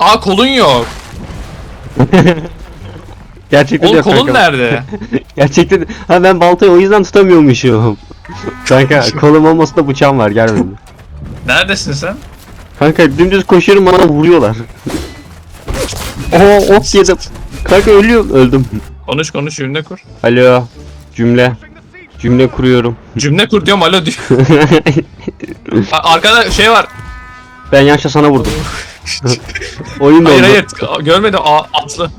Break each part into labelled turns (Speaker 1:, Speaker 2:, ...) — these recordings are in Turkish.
Speaker 1: Aa kolun yok.
Speaker 2: Gerçekten
Speaker 1: Oğlum
Speaker 2: yok
Speaker 1: kolun
Speaker 2: kanka.
Speaker 1: nerede?
Speaker 2: Gerçekten ha ben baltayı o yüzden tutamıyormuşum. kanka kolum olmasa da bıçağım var gel benimle.
Speaker 1: Neredesin sen?
Speaker 2: Kanka dümdüz koşuyorum bana vuruyorlar. Oo ok yedim. Kanka ölüyorum. Öldüm.
Speaker 1: Konuş konuş cümle kur.
Speaker 2: Alo. Cümle. Cümle kuruyorum.
Speaker 1: Cümle kur diyorum alo diyor. Arkada şey var.
Speaker 2: ben yaşta sana vurdum. Oyun
Speaker 1: Hayır
Speaker 2: oldu.
Speaker 1: hayır görmedim. Aa atlı.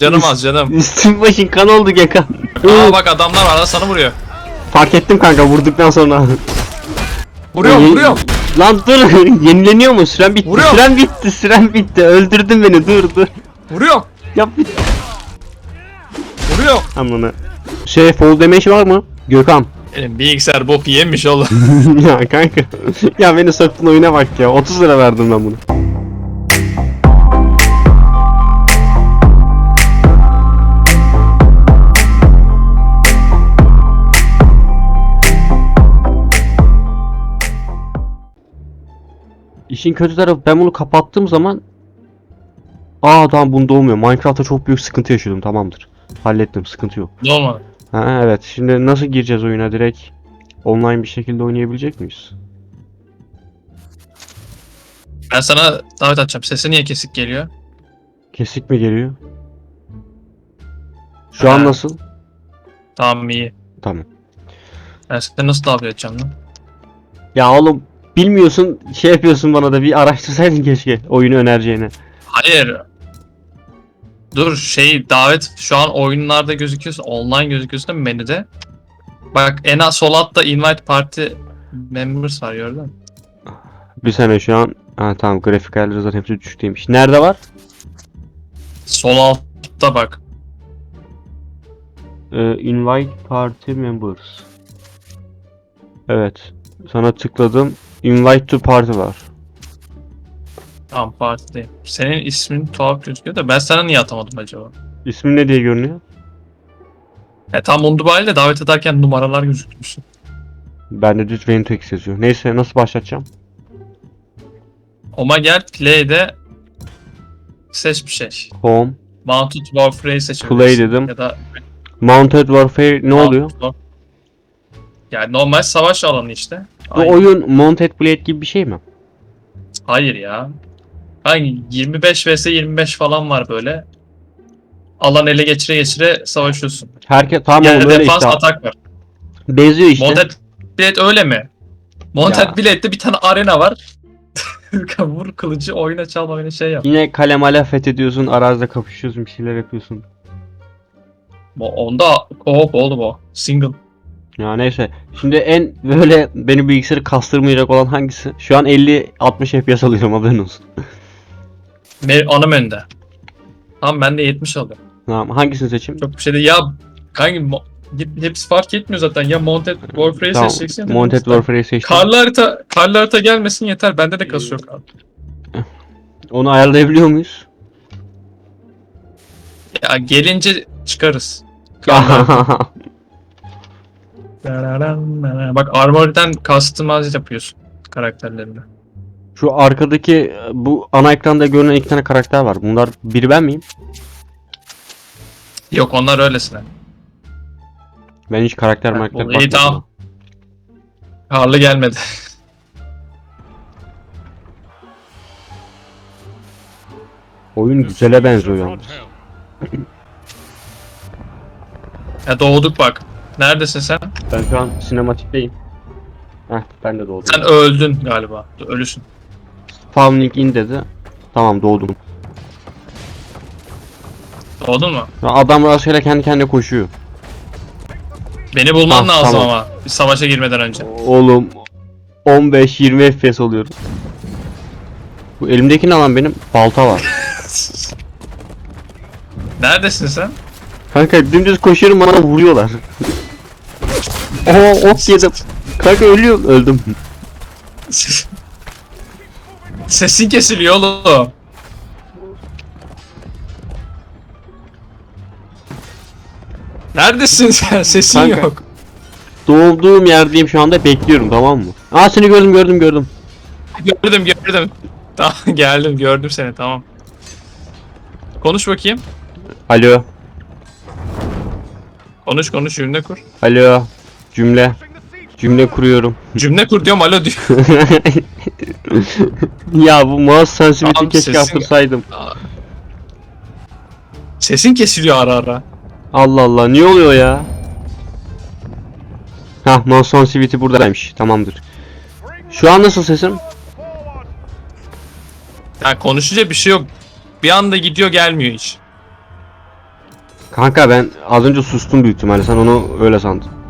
Speaker 1: Canım az canım.
Speaker 2: Üstüm başın kan oldu Gökhan.
Speaker 1: Aa bak adamlar lan sana vuruyor.
Speaker 2: Fark ettim kanka vurduktan sonra.
Speaker 1: Vuruyorum vuruyorum.
Speaker 2: Lan dur yenileniyor mu? Süren bitti.
Speaker 1: Vuruyor.
Speaker 2: Süren bitti. Süren bitti. Öldürdün beni. Dur dur.
Speaker 1: Vuruyorum.
Speaker 2: Yap bir
Speaker 1: Vuruyorum.
Speaker 2: Amına. Şey fall damage var mı? Gökhan.
Speaker 1: Benim bilgisayar bok yemiş oğlum.
Speaker 2: ya kanka. ya beni soktun oyuna bak ya. 30 lira verdim ben bunu. İşin kötü tarafı ben bunu kapattığım zaman Aa tamam bunda olmuyor. Minecraft'ta çok büyük sıkıntı yaşıyordum tamamdır. Hallettim sıkıntı yok.
Speaker 1: ne olmadı?
Speaker 2: Ha evet. Şimdi nasıl gireceğiz oyuna direkt? Online bir şekilde oynayabilecek miyiz?
Speaker 1: Ben sana davet atacağım. Sesi niye kesik geliyor?
Speaker 2: Kesik mi geliyor? Şu an
Speaker 1: Ha.
Speaker 2: nasıl?
Speaker 1: Tamam iyi.
Speaker 2: Tamam.
Speaker 1: Ben seni nasıl davet edeceğim lan?
Speaker 2: Ya oğlum bilmiyorsun şey yapıyorsun bana da bir araştırsaydın keşke oyunu önereceğini.
Speaker 1: Hayır. Dur şey davet şu an oyunlarda gözüküyorsa online gözüküyorsa menüde. Bak en az sol altta invite party members var gördün mü?
Speaker 2: Bir sene şu an ha tamam grafik ayarları zaten hepsi düşükteymiş. Nerede var?
Speaker 1: Sol altta bak.
Speaker 2: Ee, invite party members. Evet. Sana tıkladım. Invite to party var.
Speaker 1: Tamam partideyim. Senin ismin tuhaf gözüküyor da ben sana niye atamadım acaba?
Speaker 2: İsmin ne diye görünüyor?
Speaker 1: E tam on ile davet ederken numaralar gözükmüşsün.
Speaker 2: Bende düz Ventex yazıyor. Neyse nasıl başlatacağım?
Speaker 1: Oma gel play'de seç bir şey.
Speaker 2: Home.
Speaker 1: Mounted Warfare'yi seçebilirsin.
Speaker 2: Play dedim.
Speaker 1: Ya da
Speaker 2: Mounted Warfare ne oluyor?
Speaker 1: Yani normal savaş alanı işte.
Speaker 2: Bu
Speaker 1: Aynen.
Speaker 2: oyun Mounted Blade gibi bir şey mi?
Speaker 1: Hayır ya. Hangi 25 vs 25 falan var böyle. Alan ele geçire geçire savaşıyorsun.
Speaker 2: Herkes tamam
Speaker 1: Yani
Speaker 2: öyle
Speaker 1: defans
Speaker 2: işte.
Speaker 1: atak var.
Speaker 2: Benziyor işte.
Speaker 1: Monted Blade öyle mi? Monted
Speaker 2: Ya.
Speaker 1: Blade'de bir tane arena var. Vur kılıcı oyuna çalma oyuna şey yap.
Speaker 2: Yine kale male fethediyorsun, arazide kapışıyorsun, bir şeyler yapıyorsun.
Speaker 1: Bu- Onda co-op oğlum o. Single.
Speaker 2: Ya neyse. Şimdi en böyle beni bilgisayarı kastırmayacak olan hangisi? Şu an 50-60 FPS alıyorum haberin olsun.
Speaker 1: Me- ana menüde. Tamam ben de 70 alıyorum.
Speaker 2: Tamam hangisini seçeyim?
Speaker 1: Çok bir şey değil. Ya kanka mo- hep- hepsi fark etmiyor zaten. Ya Mounted Warfare'yi
Speaker 2: Tamam.
Speaker 1: seçeceksin. ya da
Speaker 2: Mounted. Warfare'yi seçtim.
Speaker 1: Karlı harita, karlı harita gelmesin yeter. Bende de kasıyor kar.
Speaker 2: Onu ayarlayabiliyor muyuz?
Speaker 1: Ya gelince çıkarız. Karlı harita. Bak Armory'den customize yapıyorsun karakterlerini.
Speaker 2: Şu arkadaki bu ana ekranda görünen iki tane karakter var. Bunlar biri ben miyim?
Speaker 1: Yok onlar öylesine.
Speaker 2: Ben hiç karakter
Speaker 1: Ha,
Speaker 2: karakter
Speaker 1: bu iyi,
Speaker 2: bakmadım.
Speaker 1: tamam. Karlı gelmedi.
Speaker 2: Oyun güzele benziyor yalnız.
Speaker 1: Ya doğduk bak. Neredesin sen?
Speaker 2: Ben şu an sinematikteyim. Heh ben de doğdum.
Speaker 1: Sen öldün galiba. Ölüsün.
Speaker 2: Spawning in dedi. Tamam doğdum.
Speaker 1: Doğdun mu?
Speaker 2: Ya Adam rastgele kendi kendine koşuyor.
Speaker 1: Beni bulman
Speaker 2: Ah,
Speaker 1: lazım
Speaker 2: tamam.
Speaker 1: ama. Bir savaşa girmeden önce.
Speaker 2: Oğlum 15-20 FPS oluyorum. Bu elimdeki ne lan benim? Balta var.
Speaker 1: Neredesin sen?
Speaker 2: Kanka dümdüz koşuyorum bana vuruyorlar. Oo ok yedim. Kanka ölüyorum. Öldüm.
Speaker 1: Sesin kesiliyor oğlum. Neredesin sen? Sesin
Speaker 2: Kanka.
Speaker 1: yok.
Speaker 2: Doğduğum yerdeyim şu anda bekliyorum tamam mı? Aa seni gördüm gördüm gördüm.
Speaker 1: Gördüm gördüm. Tamam geldim gördüm seni tamam. Konuş bakayım.
Speaker 2: Alo.
Speaker 1: Konuş konuş cümle kur.
Speaker 2: Alo. Cümle. Cümle kuruyorum.
Speaker 1: Cümle kur diyorum alo diyor.
Speaker 2: ya bu mouse sensitivity
Speaker 1: Tamam,
Speaker 2: keşke
Speaker 1: sesin-
Speaker 2: yaptırsaydım.
Speaker 1: Sesin kesiliyor ara ara.
Speaker 2: Allah Allah niye oluyor ya? Hah mouse sensitivity buradaymış. Tamamdır. Şu an nasıl sesim?
Speaker 1: Yani konuşunca bir şey yok. Bir anda gidiyor gelmiyor hiç.
Speaker 2: Kanka ben az önce sustum büyük ihtimalle. Sen onu öyle sandın.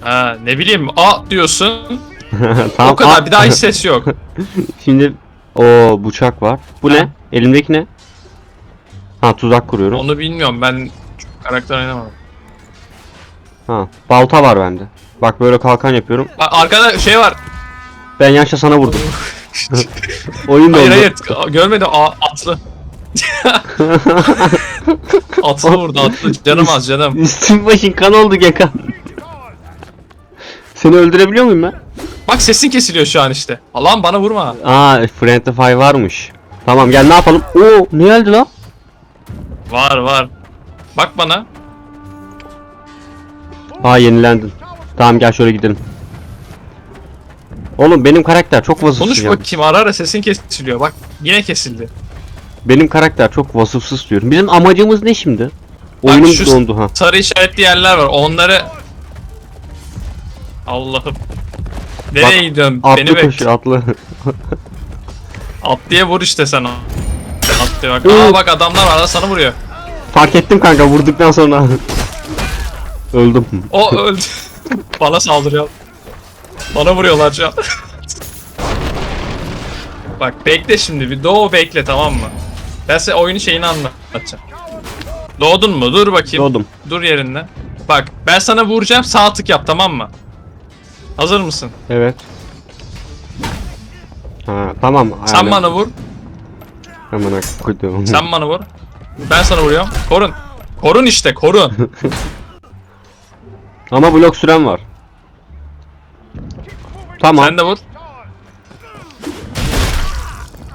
Speaker 1: Ha ne bileyim a diyorsun.
Speaker 2: tamam.
Speaker 1: o kadar
Speaker 2: aa.
Speaker 1: bir daha hiç ses yok.
Speaker 2: Şimdi o bıçak var. Bu
Speaker 1: Ha.
Speaker 2: ne? Elimdeki ne? Ha tuzak kuruyorum.
Speaker 1: Onu bilmiyorum ben karakter oynamadım.
Speaker 2: Ha balta var bende. Bak böyle kalkan yapıyorum.
Speaker 1: A- Arkada şey var.
Speaker 2: Ben yaşa sana vurdum. Oyun
Speaker 1: hayır
Speaker 2: dondu.
Speaker 1: hayır görmedim a atlı. atlı vurdu atlı. Canım az canım.
Speaker 2: Üstün başın kan oldu Gökhan. Seni öldürebiliyor muyum ben?
Speaker 1: Bak sesin kesiliyor şu an işte. Allah'ım bana vurma.
Speaker 2: Aa Friendly Fire varmış. Tamam gel ne yapalım? Oo ne geldi lan?
Speaker 1: Var var. Bak bana.
Speaker 2: Aa yenilendin. Tamam gel şöyle gidelim. Oğlum benim karakter çok vasıfsız
Speaker 1: Konuş
Speaker 2: ya.
Speaker 1: bakayım ara ara sesin kesiliyor. Bak yine kesildi.
Speaker 2: Benim karakter çok vasıfsız diyorum. Bizim amacımız ne şimdi? Oyunum
Speaker 1: şu-
Speaker 2: dondu ha.
Speaker 1: Sarı işaretli yerler var. Onları Allah'ım. Nereye gidiyorsun? Beni
Speaker 2: Atlı
Speaker 1: bekle.
Speaker 2: koşuyor atlı.
Speaker 1: At diye vur işte sen o. At diye bak. Aa bak adamlar var da sana vuruyor.
Speaker 2: Fark ettim kanka vurduktan sonra. Öldüm.
Speaker 1: O öldü. Bana saldırıyor. Bana vuruyorlar şu an. Bak bekle şimdi bir doğu bekle tamam mı? Ben size oyunun şeyini anlatacağım. Doğdun mu? Dur bakayım.
Speaker 2: Doğdum.
Speaker 1: Dur yerinde. Bak ben sana vuracağım sağ tık yap tamam mı? Hazır mısın?
Speaker 2: Evet. Ha tamam.
Speaker 1: Sen
Speaker 2: yani-
Speaker 1: bana vur.
Speaker 2: Hemen koydum.
Speaker 1: Sen bana vur. Ben sana vuruyorum. Korun. Korun işte korun.
Speaker 2: Ama blok süren var. Tamam.
Speaker 1: Sen de vur.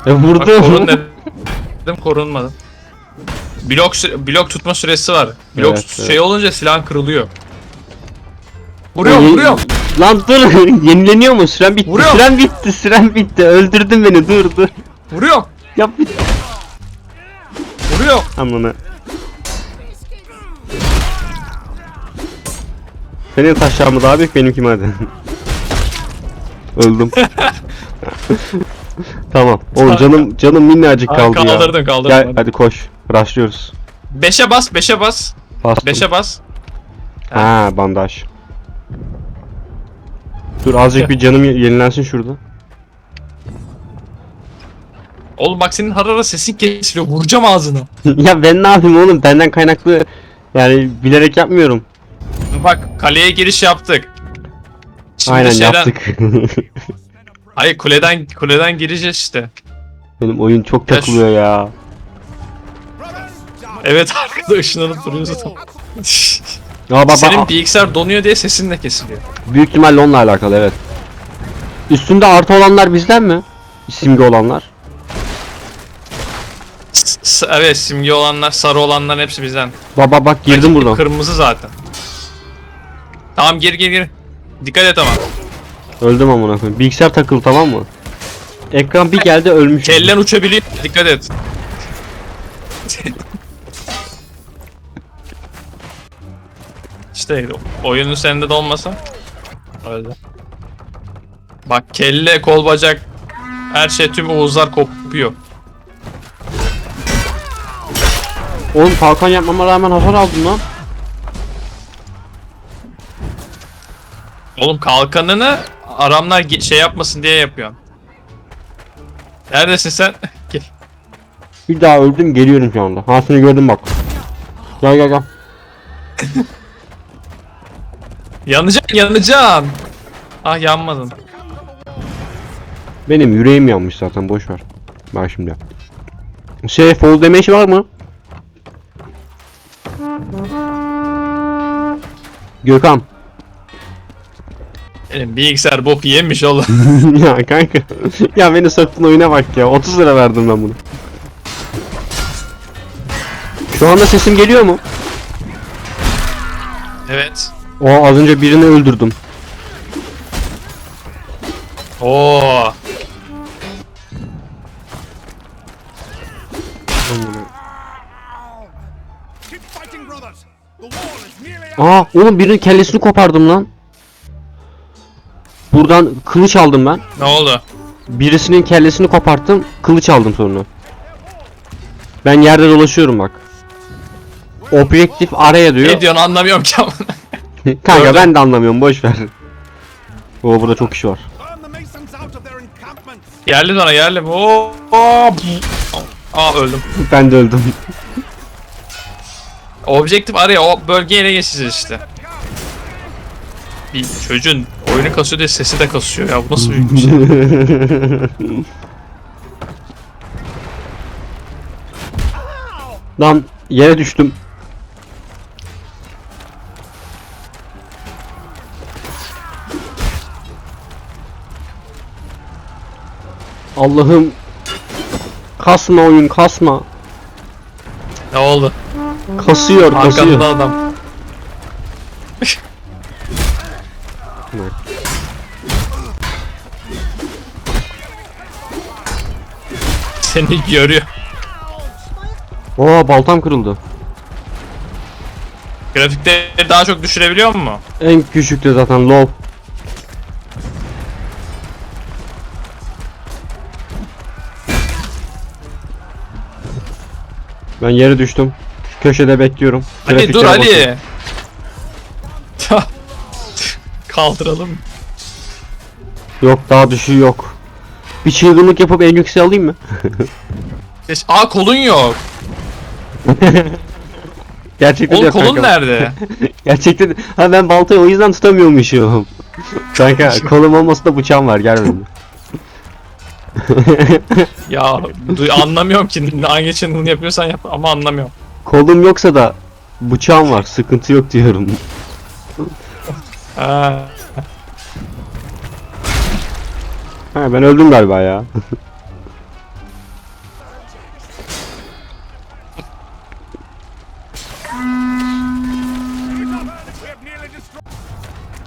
Speaker 2: E,
Speaker 1: Bak,
Speaker 2: vurdum.
Speaker 1: korun dedim korunmadım. Blok blok tutma süresi var. Blok
Speaker 2: Evet,
Speaker 1: şey
Speaker 2: evet.
Speaker 1: olunca silahın kırılıyor. Vuruyorum vuruyorum.
Speaker 2: Lan dur yenileniyor mu? Süren bitti.
Speaker 1: Vuruyorum.
Speaker 2: Süren bitti. Süren bitti. Öldürdün beni. Dur dur.
Speaker 1: Vuruyorum.
Speaker 2: Yap bir.
Speaker 1: Vuruyorum.
Speaker 2: Amına. Senin taşlar mı daha büyük benimki hadi? Öldüm. tamam. Oğlum canım canım minnacık
Speaker 1: Aa,
Speaker 2: kaldı ya.
Speaker 1: kaldırdın kaldırdın.
Speaker 2: Gel
Speaker 1: hadi.
Speaker 2: koş. Rushlıyoruz.
Speaker 1: Beşe bas beşe bas.
Speaker 2: Bastım.
Speaker 1: Beşe bas.
Speaker 2: Ha bandaj. Dur azıcık bir canım ye- yenilensin şurada.
Speaker 1: Oğlum bak senin harara sesin kesiliyor. Vuracağım ağzını.
Speaker 2: ya ben ne yapayım oğlum? Benden kaynaklı yani bilerek yapmıyorum.
Speaker 1: Bak kaleye giriş yaptık. Şimdi
Speaker 2: Aynen
Speaker 1: şeyden-
Speaker 2: yaptık.
Speaker 1: Hayır kuleden kuleden gireceğiz işte.
Speaker 2: Benim oyun çok
Speaker 1: Ya
Speaker 2: takılıyor ya.
Speaker 1: Evet arkada ışınlanıp duruyorsun.
Speaker 2: Aa bak
Speaker 1: Senin bilgisayar donuyor diye sesin de kesiliyor.
Speaker 2: büyük ihtimalle onunla alakalı evet. Üstünde artı olanlar bizden mi? Simge olanlar.
Speaker 1: S- s- evet simge olanlar, sarı olanlar hepsi bizden.
Speaker 2: Baba bak girdim
Speaker 1: Rakip
Speaker 2: buradan.
Speaker 1: Kırmızı zaten. Tamam gir gir gir. Dikkat et ama.
Speaker 2: Öldüm amına koyayım. Bilgisayar takılı tamam mı? Ekran bir geldi ölmüş.
Speaker 1: Kellen uçabiliyor. Dikkat et. İşte oyunun sende de olmasa. Öyle. Bak kelle, kol, bacak her şey tüm uğuzlar kopuyor.
Speaker 2: Oğlum kalkan yapmama rağmen hasar aldım lan.
Speaker 1: Oğlum kalkanını aramlar şey yapmasın diye yapıyorsun. Neredesin sen? Gel.
Speaker 2: Bir daha öldüm geliyorum şu anda. Ha seni gördüm bak. Gel gel gel.
Speaker 1: Yanacaksın yanacaksın. Ah yanmadın.
Speaker 2: Benim yüreğim yanmış zaten boş ver. Bak şimdi. Şey fall damage var mı? Gökhan.
Speaker 1: Benim bilgisayar bok yemiş oğlum.
Speaker 2: ya kanka. ya beni soktun oyuna bak ya. 30 lira verdim ben bunu. Şu anda sesim geliyor mu?
Speaker 1: Evet.
Speaker 2: O az önce birini öldürdüm.
Speaker 1: Oo.
Speaker 2: Aa oğlum birinin kellesini kopardım lan. Buradan kılıç aldım ben.
Speaker 1: Ne oldu?
Speaker 2: Birisinin kellesini koparttım. Kılıç aldım sonra. Ben yerde dolaşıyorum bak. Objektif araya diyor.
Speaker 1: Ne diyorsun anlamıyorum ki.
Speaker 2: Kanka
Speaker 1: Gördüm.
Speaker 2: ben de anlamıyorum boş ver. Oo burada çok kişi var.
Speaker 1: Geldi bana geldi. Oo. oo. Aa öldüm.
Speaker 2: Ben de öldüm.
Speaker 1: Objektif araya o bölgeyi ele geçeceğiz işte. Bir çocuğun oyunu kasıyor diye sesi de kasıyor ya. Bu nasıl büyük bir şey?
Speaker 2: Lan yere düştüm. Allah'ım kasma oyun kasma.
Speaker 1: ne oldu?
Speaker 2: Kasıyor kasıyor.
Speaker 1: Arkanda adam. Seni görüyor.
Speaker 2: Oo baltam kırıldı.
Speaker 1: Grafikleri daha çok düşürebiliyor mu?
Speaker 2: En küçüktü zaten low. Ben yere düştüm. Köşede bekliyorum.
Speaker 1: Ali dur. Ali. Kaldıralım.
Speaker 2: Yok daha düşüğü yok. Bir çılgınlık yapıp en yükseği alayım mı?
Speaker 1: Geç- Aa kolun yok.
Speaker 2: Gerçekten
Speaker 1: Oğlum
Speaker 2: yok
Speaker 1: kolun
Speaker 2: kanka.
Speaker 1: nerede?
Speaker 2: Gerçekten ha ben baltayı o yüzden tutamıyormuşum. kanka kolum olmasa da bıçağım var gel benimle.
Speaker 1: ya du- anlamıyorum ki hangi channel'ını yapıyorsan yap ama anlamıyorum.
Speaker 2: Kolum yoksa da bıçağım var sıkıntı yok diyorum.
Speaker 1: Ha.
Speaker 2: Ha ben öldüm galiba ya.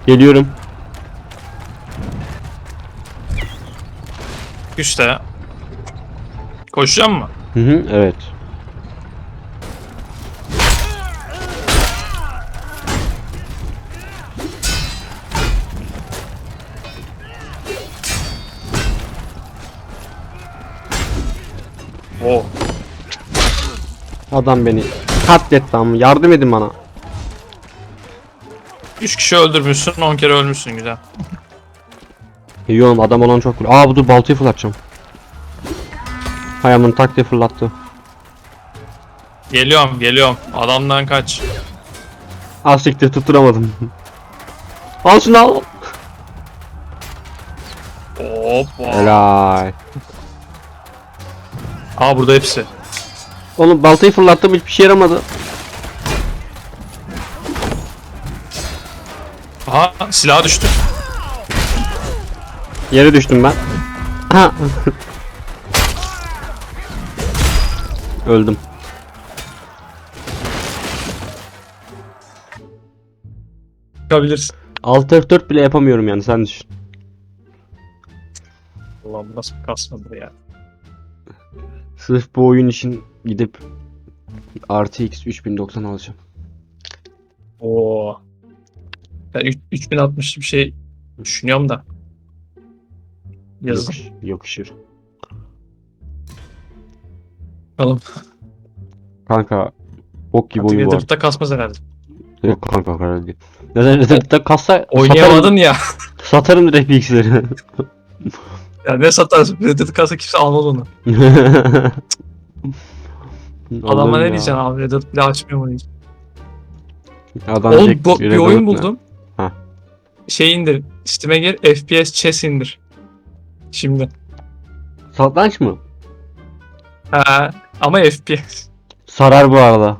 Speaker 2: Geliyorum.
Speaker 1: Güçte. Koşacağım mı?
Speaker 2: Hı hı evet.
Speaker 1: Oo.
Speaker 2: Adam beni katletti ama yardım edin bana.
Speaker 1: 3 kişi öldürmüşsün 10 kere ölmüşsün güzel.
Speaker 2: İyi oğlum adam olan çok vurdu. Aa bu dur baltayı fırlatacağım. Hayamın tak diye fırlattı.
Speaker 1: Geliyorum geliyorum. Adamdan kaç.
Speaker 2: Az Ah, siktir tutturamadım. al şunu al.
Speaker 1: Hoppa.
Speaker 2: Helal.
Speaker 1: Aa burada hepsi.
Speaker 2: Oğlum baltayı fırlattım hiçbir şey yaramadı.
Speaker 1: Aha silah düştü.
Speaker 2: Yere düştüm ben. Ha. Öldüm.
Speaker 1: Çıkabilirsin.
Speaker 2: Alt F4 bile yapamıyorum yani sen düşün.
Speaker 1: Allah'ım nasıl kasmadı ya.
Speaker 2: Sırf bu oyun için gidip RTX 3090 alacağım.
Speaker 1: Oo. Ben üç- 3060 bir şey düşünüyorum da. Yazın.
Speaker 2: Yokuş, yokuşur.
Speaker 1: Bakalım.
Speaker 2: Kanka bok gibi oyun arada.
Speaker 1: Nether'da kasmaz herhalde.
Speaker 2: Yok kanka herhalde. Neden Nether'da kassa satarım,
Speaker 1: Oynayamadın ya.
Speaker 2: satarım direkt bilgisayarı.
Speaker 1: ya ne satarsın? Nether'da kasa kimse almaz onu. Adama ne
Speaker 2: ya.
Speaker 1: diyeceksin abi? Nether bile açmıyor bunu.
Speaker 2: Adam
Speaker 1: Oğlum bir oyun buldum.
Speaker 2: Ha.
Speaker 1: Şey indir. Steam'e gir. FPS Chess indir. Şimdi.
Speaker 2: Satranç mı?
Speaker 1: Ha, ama FPS.
Speaker 2: Sarar bu arada.